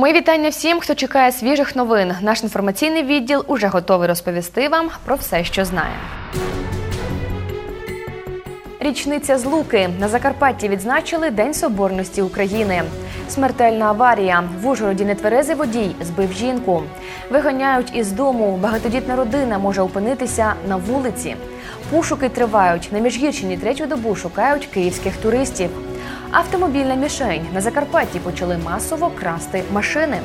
Мої вітання всім, хто чекає свіжих новин. Наш інформаційний відділ уже готовий розповісти вам про все, що знає. Річниця злуки на Закарпатті відзначили День Соборності України. Смертельна аварія в Ужгороді нетверезий водій збив жінку. Виганяють із дому. Багатодітна родина може опинитися на вулиці. Пошуки тривають. На міжгірщині третю добу шукають київських туристів. Автомобільна мішень на Закарпатті почали масово красти машини.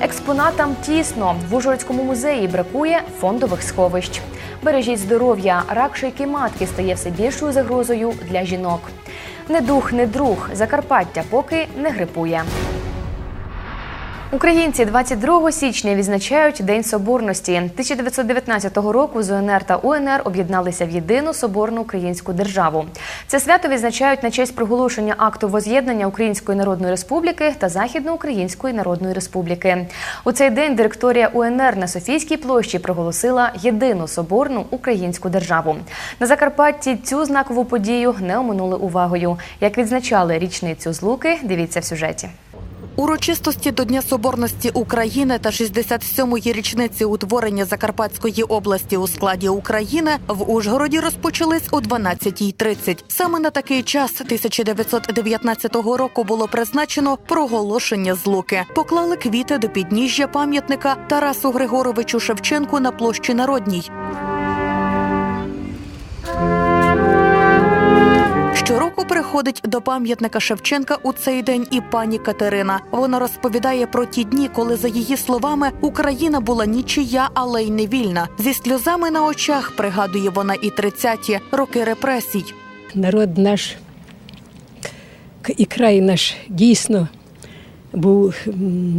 Експонатам тісно в Ужгородському музеї бракує фондових сховищ. Бережіть здоров'я, рак шийки матки стає все більшою загрозою для жінок. Не дух, не друг. Закарпаття поки не грипує. Українці 22 січня відзначають День Соборності. 1919 року ЗУНР та УНР об'єдналися в єдину соборну українську державу. Це свято відзначають на честь проголошення акту воз'єднання Української Народної Республіки та Західноукраїнської Народної Республіки. У цей день директорія УНР на Софійській площі проголосила єдину соборну українську державу. На Закарпатті цю знакову подію не оминули увагою. Як відзначали річницю злуки, дивіться в сюжеті. Урочистості до Дня Соборності України та 67-ї річниці утворення Закарпатської області у складі України в Ужгороді розпочались о 12.30. Саме на такий час 1919 року було призначено проголошення злуки. Поклали квіти до підніжжя пам'ятника Тарасу Григоровичу Шевченку на площі Народній. Щороку приходить до пам'ятника Шевченка у цей день і пані Катерина. Вона розповідає про ті дні, коли, за її словами, Україна була нічия, але й не вільна. Зі сльозами на очах пригадує вона і 30-ті роки репресій. народ наш і край наш дійсно був,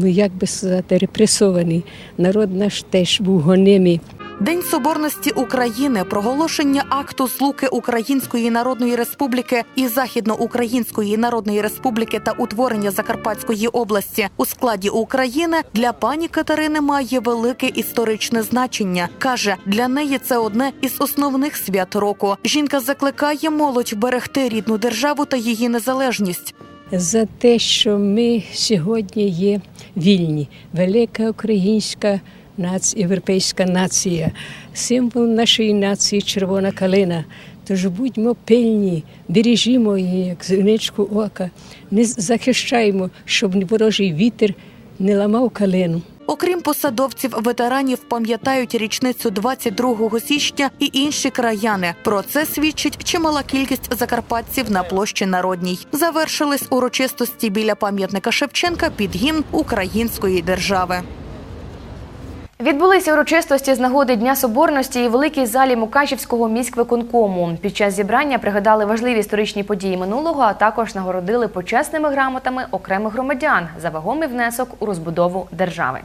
ну як би сказати, репресований. Народ наш теж був гонимий. День Соборності України, проголошення акту злуки Української Народної Республіки і Західноукраїнської Народної Республіки та утворення Закарпатської області у складі України для пані Катерини має велике історичне значення. каже, для неї це одне із основних свят року. Жінка закликає молодь берегти рідну державу та її незалежність. За те, що ми сьогодні є вільні, велика українська нація, європейська нація, символ нашої нації червона калина. Тож будьмо пильні, бережімо її, як зіничку ока, не захищаємо, щоб ворожий вітер не ламав калину. Окрім посадовців, ветеранів пам'ятають річницю 22 січня і інші краяни. Про це свідчить чимала кількість закарпатців на площі Народній. Завершились урочистості біля пам'ятника Шевченка під гімн Української держави. Відбулися урочистості з нагоди Дня Соборності і великій залі Мукачівського міськвиконкому. Під час зібрання пригадали важливі історичні події минулого, а також нагородили почесними грамотами окремих громадян за вагомий внесок у розбудову держави.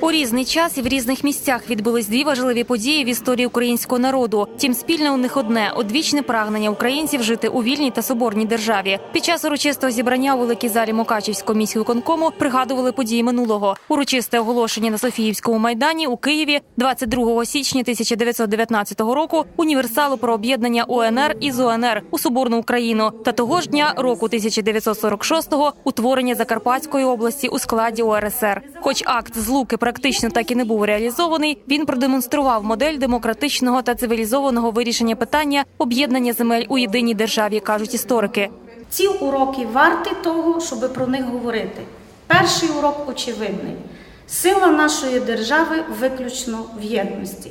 У різний час і в різних місцях відбулись дві важливі події в історії українського народу. Тім спільне у них одне одвічне прагнення українців жити у вільній та соборній державі. Під час урочистого зібрання у великій залі Мукачівського міськвиконкому пригадували події минулого. Урочисте оголошення на Софіївському майдані у Києві 22 січня 1919 року. Універсалу про об'єднання УНР із УНР у соборну Україну та того ж дня року 1946-го утворення Закарпатської області у складі УРСР. Хоч акт злуки практично так і не був реалізований, він продемонстрував модель демократичного та цивілізованого вирішення питання об'єднання земель у єдиній державі, кажуть історики. Ці уроки варті того, щоб про них говорити. Перший урок очевидний. Сила нашої держави виключно в єдності.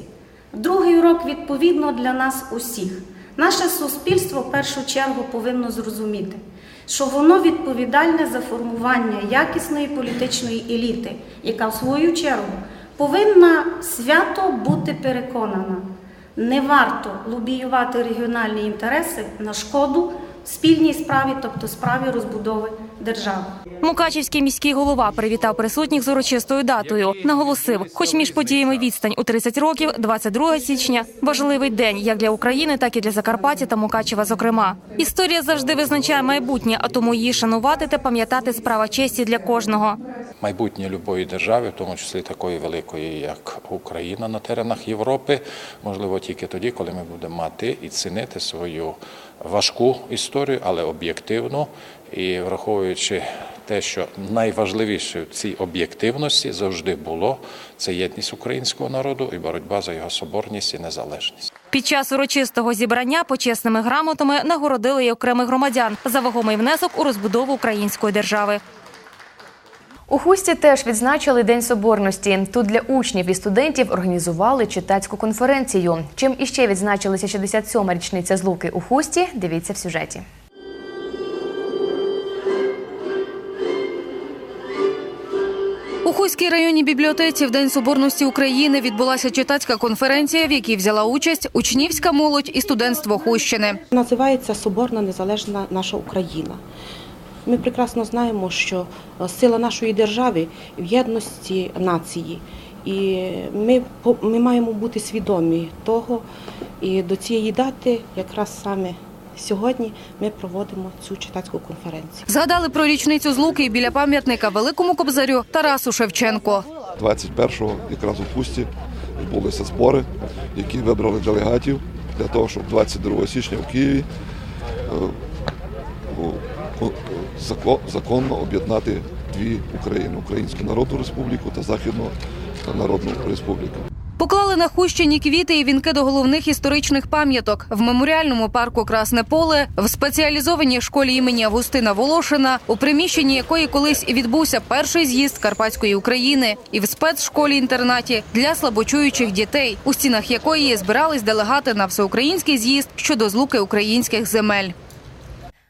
Другий урок відповідно для нас усіх. Наше суспільство в першу чергу повинно зрозуміти, що воно відповідальне за формування якісної політичної еліти, яка в свою чергу повинна свято бути переконана. Не варто лобіювати регіональні інтереси на шкоду спільній справі, тобто справі розбудови держави. Мукачівський міський голова привітав присутніх з урочистою датою. Наголосив, хоч між подіями відстань у 30 років, 22 січня важливий день як для України, так і для Закарпаття та Мукачева. Зокрема, історія завжди визначає майбутнє, а тому її шанувати та пам'ятати справа честі для кожного. майбутнє любої держави, в тому числі такої великої, як Україна на теренах Європи, можливо тільки тоді, коли ми будемо мати і цінити свою важку історію, але об'єктивну і враховуючи те, що найважливіше в цій об'єктивності завжди було це єдність українського народу і боротьба за його соборність і незалежність. Під час урочистого зібрання почесними грамотами нагородили й окремих громадян за вагомий внесок у розбудову української держави. У Хусті теж відзначили День Соборності. Тут для учнів і студентів організували читацьку конференцію. Чим іще відзначилася 67-ма річниця злуки у Хусті, дивіться в сюжеті. У Хуській районній бібліотеці в День Соборності України відбулася читацька конференція, в якій взяла участь учнівська молодь і студентство Хущини. Називається Соборна Незалежна наша Україна. Ми прекрасно знаємо, що сила нашої держави в єдності нації. І ми, ми маємо бути свідомі того. І до цієї дати, якраз саме сьогодні, ми проводимо цю читацьку конференцію. Згадали про річницю злуки і біля пам'ятника Великому Кобзарю Тарасу Шевченко. 21-го якраз у Пусті відбулися збори, які вибрали делегатів для того, щоб 22 січня в Києві е, законно об'єднати дві України Українську Народну Республіку та Західну Народну Республіку. Поклали на Хущині квіти і вінки до головних історичних пам'яток в меморіальному парку Красне Поле, в спеціалізованій школі імені Августина Волошина, у приміщенні якої колись відбувся перший з'їзд Карпатської України, і в спецшколі-інтернаті для слабочуючих дітей, у стінах якої збирались делегати на всеукраїнський з'їзд щодо злуки українських земель.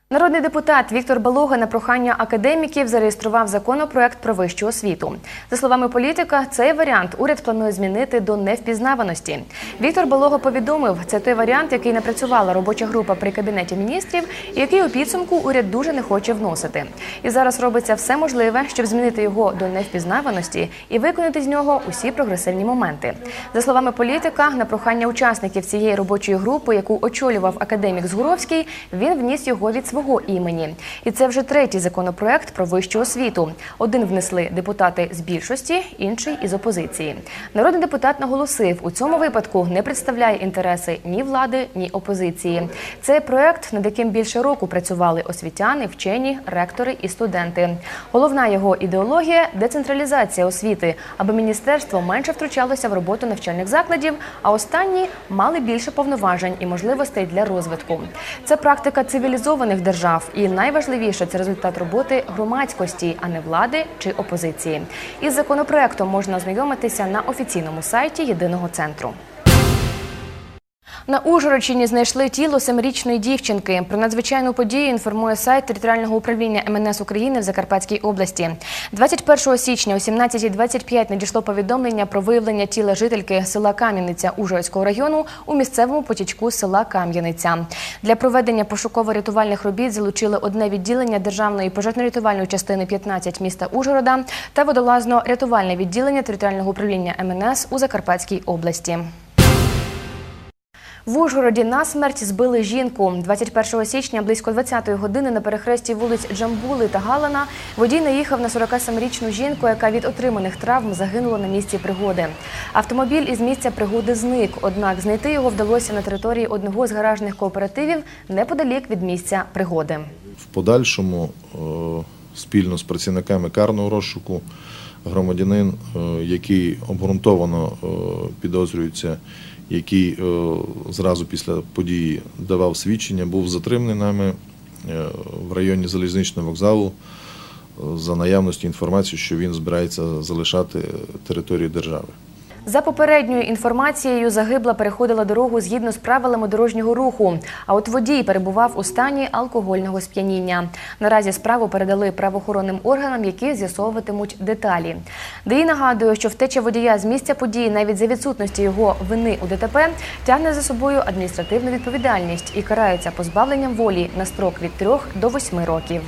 Народний депутат Віктор Балога на прохання академіків зареєстрував законопроект про вищу освіту. За словами політика, цей варіант уряд планує змінити до невпізнаваності. Віктор Балога повідомив, це той варіант, який напрацювала робоча група при кабінеті міністрів, і який у підсумку уряд дуже не хоче вносити. І зараз робиться все можливе, щоб змінити його до невпізнаваності і виконати з нього усі прогресивні моменти. За словами політика, на прохання учасників цієї робочої групи, яку очолював академік Згуровський, він вніс його від свого імені. І це вже третій законопроект про вищу освіту. Один внесли депутати з більшості, інший із опозиції. Народний депутат наголосив, у цьому випадку не представляє інтереси ні влади, ні опозиції. Цей проект, над яким більше року працювали освітяни, вчені, ректори і студенти. Головна його ідеологія децентралізація освіти, аби міністерство менше втручалося в роботу навчальних закладів, а останні мали більше повноважень і можливостей для розвитку. Це практика цивілізованих держав, і найважливіше це результат роботи громадськості, а не влади чи опозиції. Із законопроектом можна ознайомитися на офіційному сайті єдиного центру. На Ужгородщині знайшли тіло семирічної дівчинки. Про надзвичайну подію інформує сайт територіального управління МНС України в Закарпатській області. 21 січня о 17.25 надійшло повідомлення про виявлення тіла жительки села Кам'яниця Ужгородського району у місцевому потічку села Кам'яниця. Для проведення пошуково-рятувальних робіт залучили одне відділення Державної пожежно-рятувальної частини 15 міста Ужгорода та водолазно-рятувальне відділення територіального управління МНС у Закарпатській області. В Ужгороді на смерть збили жінку. 21 січня близько 20-ї години на перехресті вулиць Джамбули та Галана водій наїхав на 47-річну жінку, яка від отриманих травм загинула на місці пригоди. Автомобіль із місця пригоди зник, однак знайти його вдалося на території одного з гаражних кооперативів неподалік від місця пригоди. В подальшому е, спільно з працівниками карного розшуку громадянин, е, який обґрунтовано е, підозрюється, який е, зразу після події давав свідчення, був затриманий нами е, в районі залізничного вокзалу е, за наявності інформації, що він збирається залишати територію держави. За попередньою інформацією, загибла переходила дорогу згідно з правилами дорожнього руху. А от водій перебував у стані алкогольного сп'яніння. Наразі справу передали правоохоронним органам, які з'ясовуватимуть деталі. ДАІ нагадує, що втеча водія з місця події навіть за відсутності його вини у ДТП тягне за собою адміністративну відповідальність і карається позбавленням волі на строк від 3 до 8 років.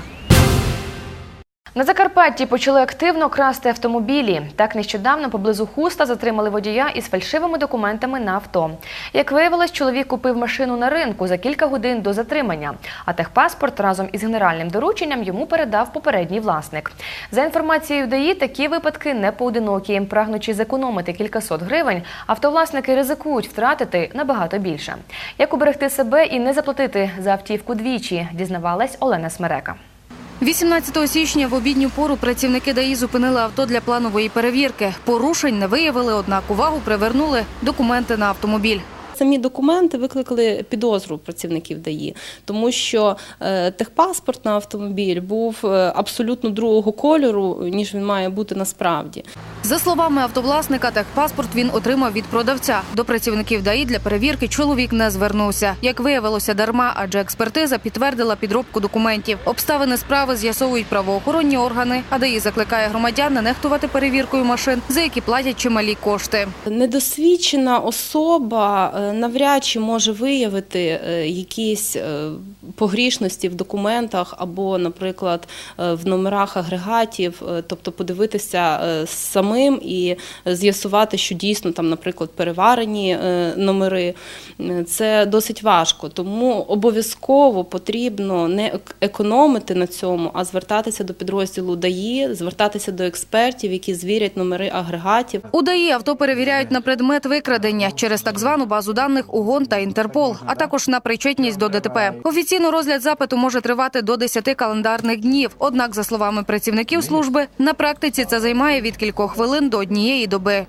На Закарпатті почали активно красти автомобілі. Так нещодавно поблизу Хуста затримали водія із фальшивими документами на авто. Як виявилось, чоловік купив машину на ринку за кілька годин до затримання, а техпаспорт разом із генеральним дорученням йому передав попередній власник. За інформацією ДАІ, такі випадки не поодинокі. Прагнучи зекономити кількасот гривень, автовласники ризикують втратити набагато більше. Як уберегти себе і не заплатити за автівку двічі, дізнавалась Олена Смерека. 18 січня в обідню пору працівники ДАІ зупинили авто для планової перевірки. Порушень не виявили, однак увагу привернули документи на автомобіль. Самі документи викликали підозру працівників ДАІ, тому що е, техпаспорт на автомобіль був е, абсолютно другого кольору, ніж він має бути насправді. За словами автовласника, техпаспорт він отримав від продавця. До працівників ДАІ для перевірки чоловік не звернувся. Як виявилося, дарма, адже експертиза підтвердила підробку документів. Обставини справи з'ясовують правоохоронні органи, а ДАІ закликає громадян не нехтувати перевіркою машин, за які платять чималі кошти. Недосвідчена особа е, навряд чи може виявити е, якісь е, погрішності в документах або, наприклад, е, в номерах агрегатів, е, тобто подивитися е, самим і з'ясувати, що дійсно там, наприклад, переварені номери. Це досить важко, тому обов'язково потрібно не економити на цьому, а звертатися до підрозділу ДАІ, звертатися до експертів, які звірять номери агрегатів. У ДАІ авто перевіряють на предмет викрадення через так звану базу даних УГОН та Інтерпол, а також на причетність до ДТП. Офіційно розгляд запиту може тривати до 10 календарних днів. Однак, за словами працівників служби, на практиці це займає від кількох хвилин до однієї доби.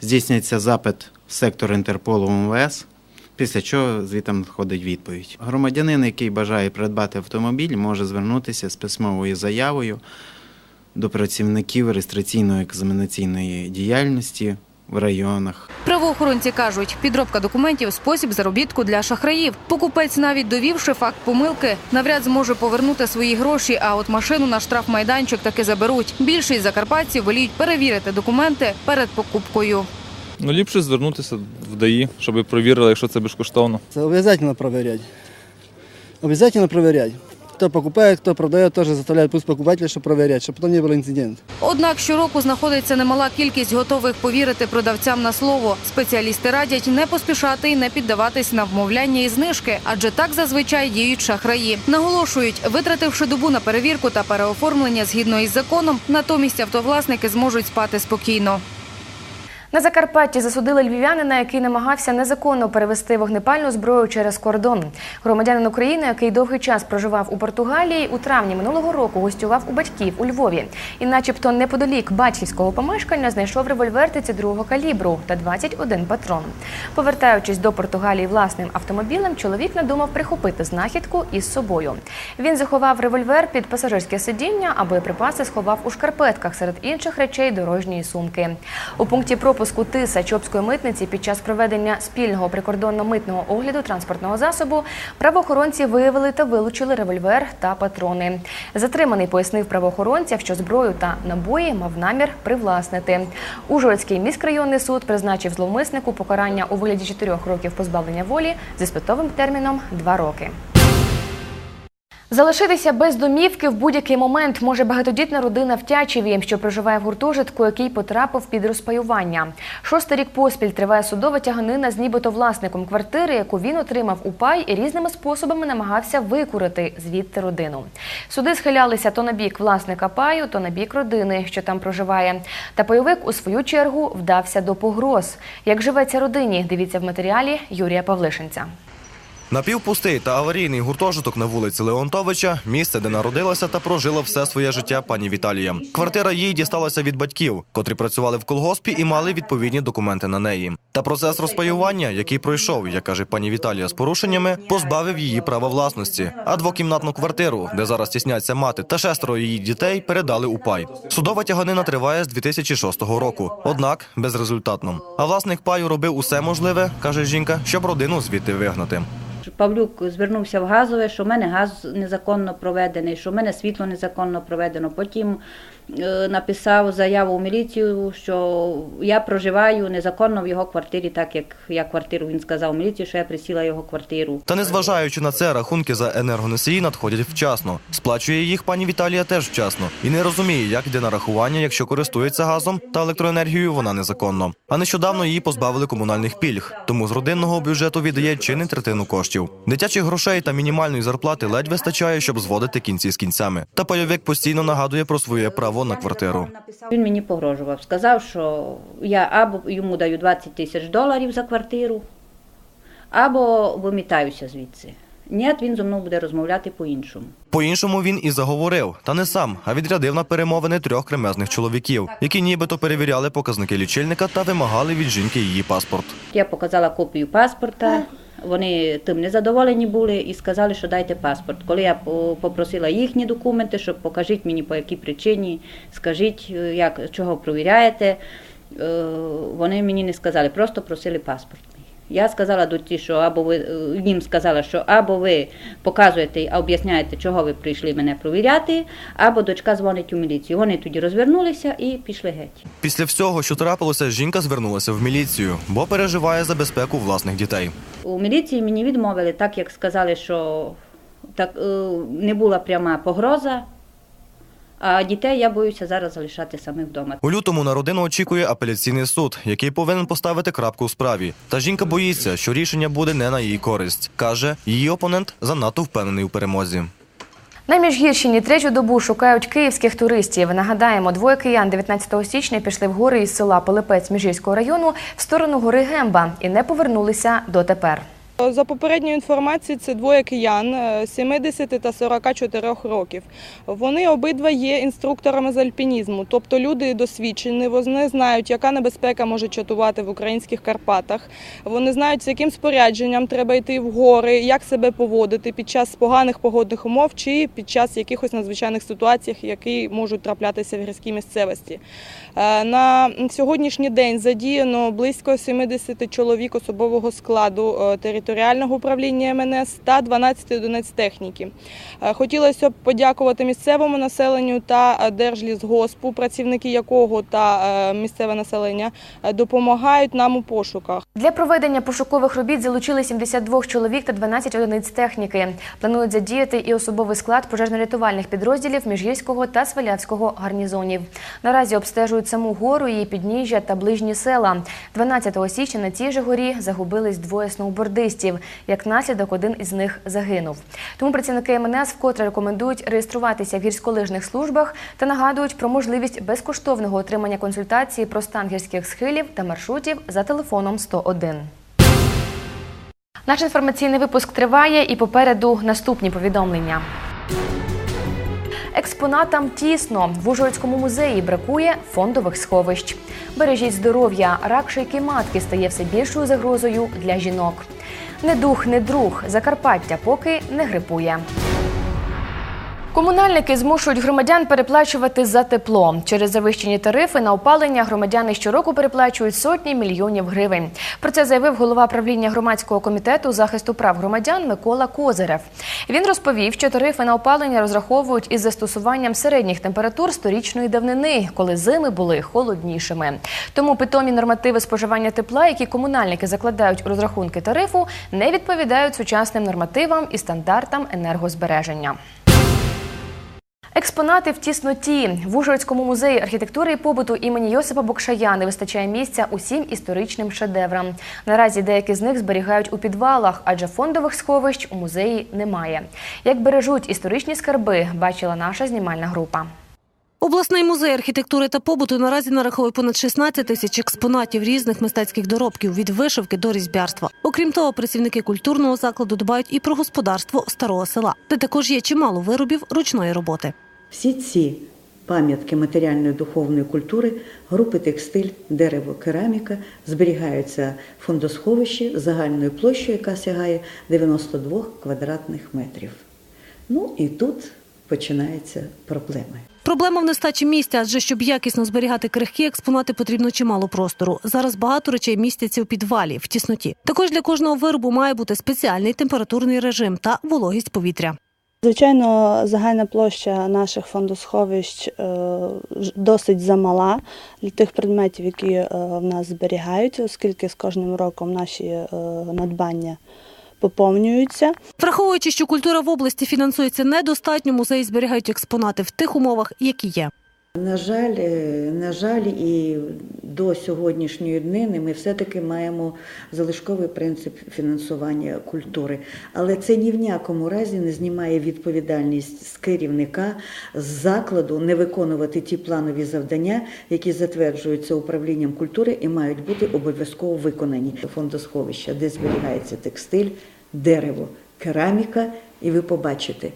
здійснюється запит в сектор Інтерполу МВС, після чого звідти надходить відповідь. Громадянин, який бажає придбати автомобіль, може звернутися з письмовою заявою до працівників реєстраційно-екзаменаційної діяльності в районах. Правоохоронці кажуть, підробка документів спосіб заробітку для шахраїв. Покупець, навіть довівши факт помилки, навряд зможе повернути свої гроші. А от машину на штрафмайданчик таки заберуть. Більшість закарпатців воліють перевірити документи перед покупкою. Ну, ліпше звернутися в ДАІ, щоб перевірили, якщо це безкоштовно. Это обязательно проверять. Обязательно проверять. Кто покупает, кто продает, тоже заставляют пусть покупателя, чтобы проверять, чтобы потом не было инцидентов. Однак щороку знаходиться немала кількість готових повірити продавцям на слово. Спеціалісти радять не поспішати і не піддаватись на вмовляння і знижки, адже так зазвичай діють шахраї. Наголошують, витративши добу на перевірку та переоформлення згідно із законом, натомість автовласники зможуть спати спокійно. На Закарпатті засудили львів'янина, який намагався незаконно перевести вогнепальну зброю через кордон. Громадянин України, який довгий час проживав у Португалії, у травні минулого року гостював у батьків у Львові. І, начебто, неподалік батьківського помешкання знайшов револьвер 32-го калібру та 21 патрон. Повертаючись до Португалії власним автомобілем, чоловік надумав прихопити знахідку із собою. Він заховав револьвер під пасажирське сидіння, а боєприпаси сховав у шкарпетках серед інших речей дорожньої сумки. У пункті пропуску Тиса Чопської митниці під час проведення спільного прикордонно-митного огляду транспортного засобу правоохоронці виявили та вилучили револьвер та патрони. Затриманий пояснив правоохоронцям, що зброю та набої мав намір привласнити. Ужгородський міськрайонний суд призначив зловмиснику покарання у вигляді 4 років позбавлення волі з іспитовим терміном 2 роки. Залишитися без домівки в будь-який момент може багатодітна родина в Тячеві, що проживає в гуртожитку, який потрапив під розпаювання. Шостий рік поспіль триває судова тяганина з нібито власником квартири, яку він отримав у пай і різними способами намагався викурити звідти родину. Суди схилялися то на бік власника паю, то на бік родини, що там проживає. Та пайовик у свою чергу вдався до погроз. Як живеться родині, дивіться в матеріалі Юрія Павлишинця. Напівпустий та аварійний гуртожиток на вулиці Леонтовича місце, де народилася та прожила все своє життя пані Віталія. Квартира їй дісталася від батьків, котрі працювали в колгоспі і мали відповідні документи на неї. Та процес розпаювання, який пройшов, як каже пані Віталія, з порушеннями, позбавив її права власності. А двокімнатну квартиру, де зараз тісняться мати та шестеро її дітей, передали у пай. Судова тяганина триває з 2006 року, однак безрезультатно. А власник паю робив усе можливе, каже жінка, щоб родину звідти вигнати. Павлюк звернувся в газове, що в мене газ незаконно проведений, що в мене світло незаконно проведено. Потім написав заяву в міліцію, що я проживаю незаконно в його квартирі, так як я квартиру він сказав міліції, що я присіла його квартиру. Та незважаючи на це, рахунки за енергоносії надходять вчасно. Сплачує їх пані Віталія теж вчасно і не розуміє, як йде нарахування, якщо користується газом та електроенергією, вона незаконно. А нещодавно її позбавили комунальних пільг, тому з родинного бюджету віддає чи не третину коштів. Дитячих грошей та мінімальної зарплати ледь вистачає, щоб зводити кінці з кінцями. Та пайовик постійно нагадує про своє право на квартиру. Він мені погрожував, сказав, що я або йому даю 20 тисяч доларів за квартиру, або вимітаюся звідси. Ні, він зі мною буде розмовляти по-іншому. По-іншому він і заговорив, та не сам, а відрядив на перемовини трьох кремезних чоловіків, які нібито перевіряли показники лічильника та вимагали від жінки її паспорт. Я показала копію паспорта. Вони тим не задоволені були і сказали, що дайте паспорт. Коли я по- попросила їхні документи, щоб покажіть мені по якій причині, скажіть, е, як чого провіряєте, е, вони мені не сказали, просто просили паспорт. Я сказала до ті, що або ви е, їм сказала, що або ви показуєте, а об'ясняєте, чого ви прийшли мене провіряти, або дочка дзвонить у міліцію. Вони тоді розвернулися і пішли геть. Після всього, що трапилося, жінка звернулася в міліцію, бо переживає за безпеку власних дітей. У міліції мені відмовили, так як сказали, що так, е, не була пряма погроза, а дітей я боюся зараз залишати самих вдома. У лютому на родину очікує апеляційний суд, який повинен поставити крапку у справі. Та жінка боїться, що рішення буде не на її користь. каже, її опонент занадто впевнений у перемозі. На Міжгірщині третю добу шукають київських туристів. Нагадаємо, двоє киян 19 січня пішли в гори із села Пилипець Міжгірського району в сторону гори Гемба і не повернулися дотепер. За попередньою інформацією, це двоє киян е, 70 та 44 років. Вони обидва є інструкторами з альпінізму, тобто люди досвідчені, вони знають, яка небезпека може чатувати в українських Карпатах. Вони знають, з яким спорядженням треба йти в гори, як себе поводити під час поганих погодних умов чи під час якихось надзвичайних ситуацій, які можуть траплятися в гірській місцевості. Е, На сьогоднішній день задіяно близько 70 чоловік особового складу е, територіального управління МНС та 12 одиниць техніки. Е, Хотілося б подякувати місцевому населенню та е, Держлісгоспу, працівники якого та е, місцеве населення допомагають нам у пошуках. Для проведення пошукових робіт залучили 72 чоловік та 12 одиниць техніки. Планують задіяти і особовий склад пожежно-рятувальних підрозділів Міжгірського та Свалявського гарнізонів. Наразі обстежують саму гору, її підніжжя та ближні села. 12 січня на цій же горі загубились двоє сноубордистів. Як наслідок, один із них загинув. Тому працівники МНС вкотре рекомендують реєструватися в гірськолижних службах та нагадують про можливість безкоштовного отримання консультації про стан гірських схилів та маршрутів за телефоном 101. Наш інформаційний випуск триває і попереду наступні повідомлення. Експонатам тісно. В Ужгородському музеї бракує фондових сховищ. Бережіть здоров'я. Рак шийки матки стає все більшою загрозою для жінок. Не дух, не друг. Закарпаття поки не грипує. Комунальники змушують громадян переплачувати за тепло. Через завищені тарифи на опалення громадяни щороку переплачують сотні мільйонів гривень. Про це заявив голова правління громадського комітету захисту прав громадян Микола Козирев. Він розповів, що тарифи на опалення розраховують із застосуванням середніх температур сторічної давнини, коли зими були холоднішими. Тому питомі нормативи споживання тепла, які комунальники закладають у розрахунки тарифу, не відповідають сучасним нормативам і стандартам енергозбереження. Експонати в тісноті в Ужгородському музеї архітектури і побуту імені Йосипа Бокшая не вистачає місця усім історичним шедеврам. Наразі деякі з них зберігають у підвалах, адже фондових сховищ у музеї немає. Як бережуть історичні скарби, бачила наша знімальна група. Обласний музей архітектури та побуту наразі нараховує понад 16 тисяч експонатів різних мистецьких доробків від вишивки до різьбярства. Окрім того, працівники культурного закладу дбають і про господарство старого села, де також є чимало виробів ручної роботи. Всі ці пам'ятки матеріальної духовної культури, групи текстиль, дерево, кераміка зберігаються в фондосховищі загальною площею, яка сягає 92 квадратних метрів. Ну і тут починаються проблеми. Проблема в нестачі місця, адже щоб якісно зберігати крихкі експонати, потрібно чимало простору. Зараз багато речей містяться у підвалі, в тісноті. Також для кожного виробу має бути спеціальний температурний режим та вологість повітря. Звичайно, загальна площа наших фондосховищ е, досить замала для тих предметів, які е, в нас зберігаються, оскільки з кожним роком наші е, надбання поповнюються. Враховуючи, що культура в області фінансується недостатньо, музеї зберігають експонати в тих умовах, які є. На жаль, е, на жаль, і до сьогоднішньої днини ми все-таки маємо залишковий принцип фінансування культури. Але це ні в ніякому разі не знімає відповідальність з керівника, з закладу не виконувати ті планові завдання, які затверджуються управлінням культури і мають бути обов'язково виконані. Фондосховища, де зберігається текстиль, дерево, кераміка, і ви побачите,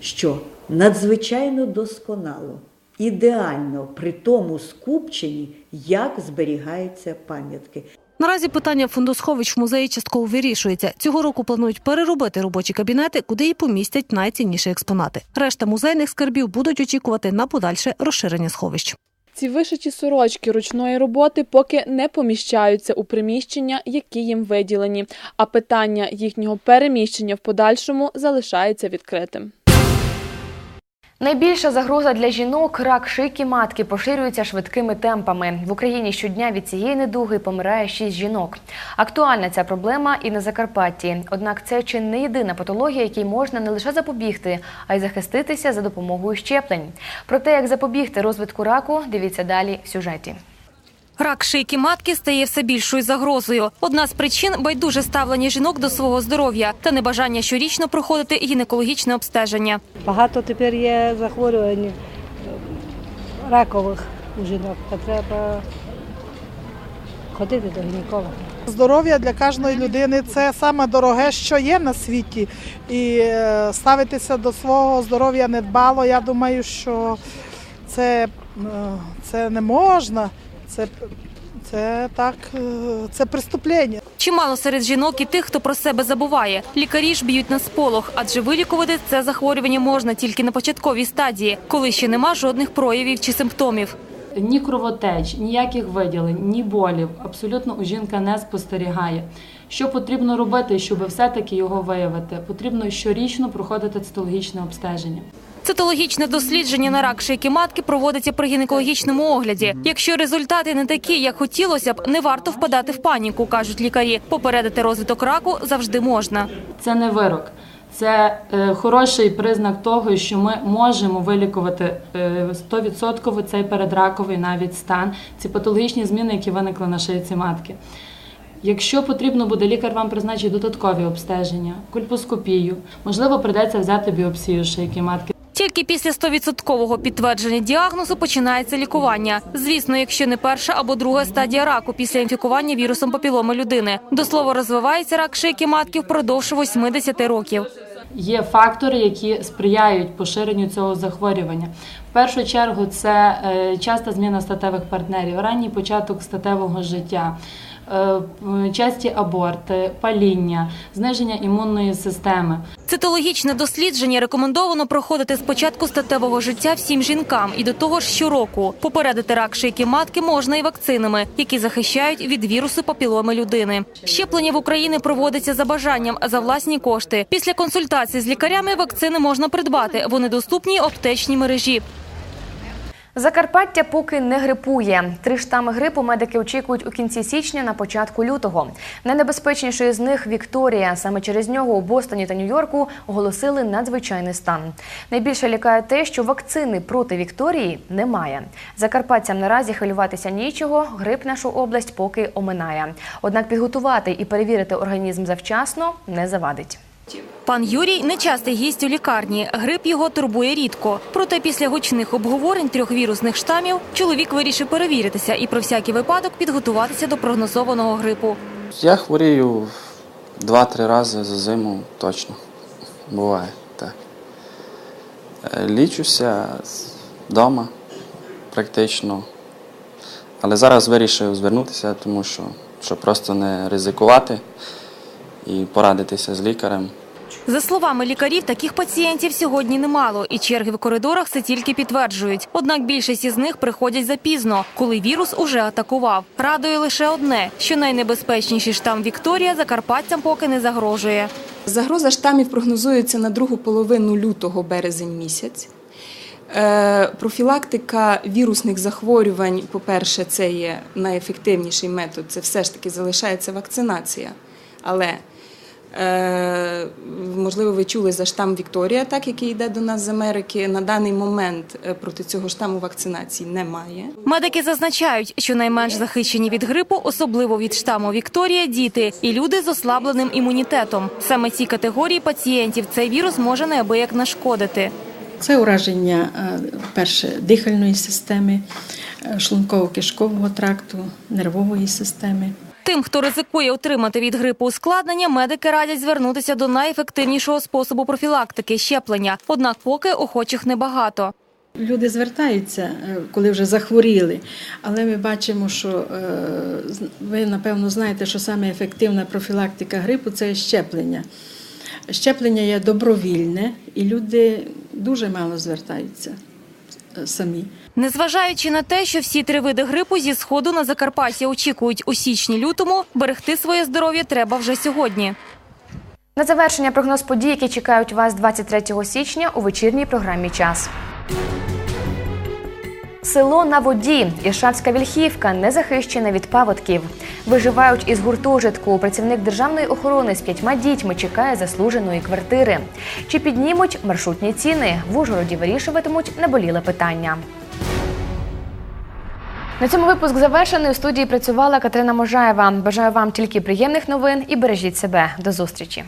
що надзвичайно досконало, ідеально при тому скупченні, як зберігаються пам'ятки. Наразі питання фондосховищ в музеї частково вирішується. Цього року планують переробити робочі кабінети, куди і помістять найцінніші експонати. Решта музейних скарбів будуть очікувати на подальше розширення сховищ. Ці вишиті сорочки ручної роботи поки не поміщаються у приміщення, які їм виділені, а питання їхнього переміщення в подальшому залишається відкритим. Найбільша загроза для жінок рак шийки матки поширюється швидкими темпами. В Україні щодня від цієї недуги помирає 6 жінок. Актуальна ця проблема і на Закарпатті. Однак це чи не єдина патологія, якій можна не лише запобігти, а й захиститися за допомогою щеплень. Про те, як запобігти розвитку раку, дивіться далі в сюжеті. Рак шийки матки стає все більшою загрозою. Одна з причин байдуже ставлення жінок до свого здоров'я та небажання щорічно проходити гінекологічне обстеження. Багато тепер є захворювань е, ракових у жінок, а треба ходити до гінеколога. Здоров'я для кожної людини це саме дороге, що є на світі. І е, ставитися до свого здоров'я недбало. Я думаю, що це, е, це не можна. Це, це так, е, це преступлення. Чимало серед жінок і тих, хто про себе забуває. Лікарі ж б'ють на сполох, адже вилікувати це захворювання можна тільки на початковій стадії, коли ще нема жодних проявів чи симптомів. Ні кровотеч, ніяких виділень, ні болів абсолютно у жінка не спостерігає. Що потрібно робити, щоб все-таки його виявити? Потрібно щорічно проходити цитологічне обстеження. Цитологічне дослідження на рак шийки матки проводиться при гінекологічному огляді. Якщо результати не такі, як хотілося б, не варто впадати в паніку, кажуть лікарі. Попередити розвиток раку завжди можна. Це не вирок. Це е, хороший признак того, що ми можемо вилікувати е, 100% цей передраковий навіть стан, ці патологічні зміни, які виникли на шийці матки. Якщо потрібно буде, лікар вам призначить додаткові обстеження, кульпоскопію, можливо, прийдеться взяти біопсію шийки матки. Тільки після 100% підтвердження діагнозу починається лікування. Звісно, якщо не перша або друга стадія раку після інфікування вірусом папіломи людини. До слова, розвивається рак шийки матки впродовж 80 років. Є фактори, які сприяють поширенню цього захворювання. В першу чергу це е, часта зміна статевих партнерів, ранній початок статевого життя. Е, Часті аборти, паління, зниження імунної системи. Цитологічне дослідження рекомендовано проходити з початку статевого життя всім жінкам і до того ж щороку. Попередити рак шийки матки можна і вакцинами, які захищають від вірусу папіломи людини. Щеплення в Україні проводиться за бажанням за власні кошти. Після консультації з лікарями вакцини можна придбати. Вони доступні аптечній мережі. Закарпаття поки не грипує. Три штами грипу медики очікують у кінці січня на початку лютого. Найнебезпечнішою з них Вікторія. Саме через нього у Бостоні та Нью-Йорку оголосили надзвичайний стан. Найбільше лякає те, що вакцини проти Вікторії немає. Закарпатцям наразі хвилюватися нічого. Грип нашу область поки оминає. Однак підготувати і перевірити організм завчасно не завадить. Пан Юрій нечастий гість у лікарні. Грип його турбує рідко. Проте після гучних обговорень трьох вірусних штамів чоловік вирішив перевіритися і про всякий випадок підготуватися до прогнозованого грипу. Я хворію два-три рази за зиму точно. Буває так. Е, Лічуся вдома практично. Але зараз вирішив звернутися, тому що щоб просто не ризикувати і порадитися з лікарем. За словами лікарів, таких пацієнтів сьогодні немало, і черги в коридорах це тільки підтверджують. Однак більшість із них приходять запізно, коли вірус уже атакував. Радує лише одне, що найнебезпечніший штам Вікторія закарпатцям поки не загрожує. Загроза штамів прогнозується на другу половину лютого березень місяць. Е, Профілактика вірусних захворювань, по-перше, це є найефективніший метод. Це все ж таки залишається вакцинація. Але можливо, ви чули за штам Вікторія, так який йде до нас з Америки. На даний момент е, проти цього штаму вакцинації немає. Медики зазначають, що найменш захищені від грипу, особливо від штаму Вікторія, діти і люди з ослабленим імунітетом. Саме ці категорії пацієнтів цей вірус може неабияк нашкодити. Це ураження е, перше дихальної системи, е, шлунково-кишкового тракту, нервової системи. Тим, хто ризикує отримати від грипу ускладнення, медики радять звернутися до найефективнішого способу профілактики щеплення. Однак поки охочих небагато. Люди звертаються, е, коли вже захворіли, але ми бачимо, що е, ви напевно знаєте, що саме ефективна профілактика грипу це щеплення. Щеплення є добровільне, і люди дуже мало звертаються самі. Незважаючи на те, що всі три види грипу зі сходу на Закарпаття очікують у січні-лютому, берегти своє здоров'я треба вже сьогодні. На завершення прогноз подій, які чекають вас 23 січня у вечірній програмі Час. Село на воді. Іршавська вільхівка не захищена від паводків. Виживають із гуртожитку. Працівник державної охорони з п'ятьма дітьми чекає заслуженої квартири. Чи піднімуть маршрутні ціни? В Ужгороді вирішуватимуть наболіле питання. На цьому випуск завершений. У студії працювала Катерина Можаєва. Бажаю вам тільки приємних новин і бережіть себе. До зустрічі.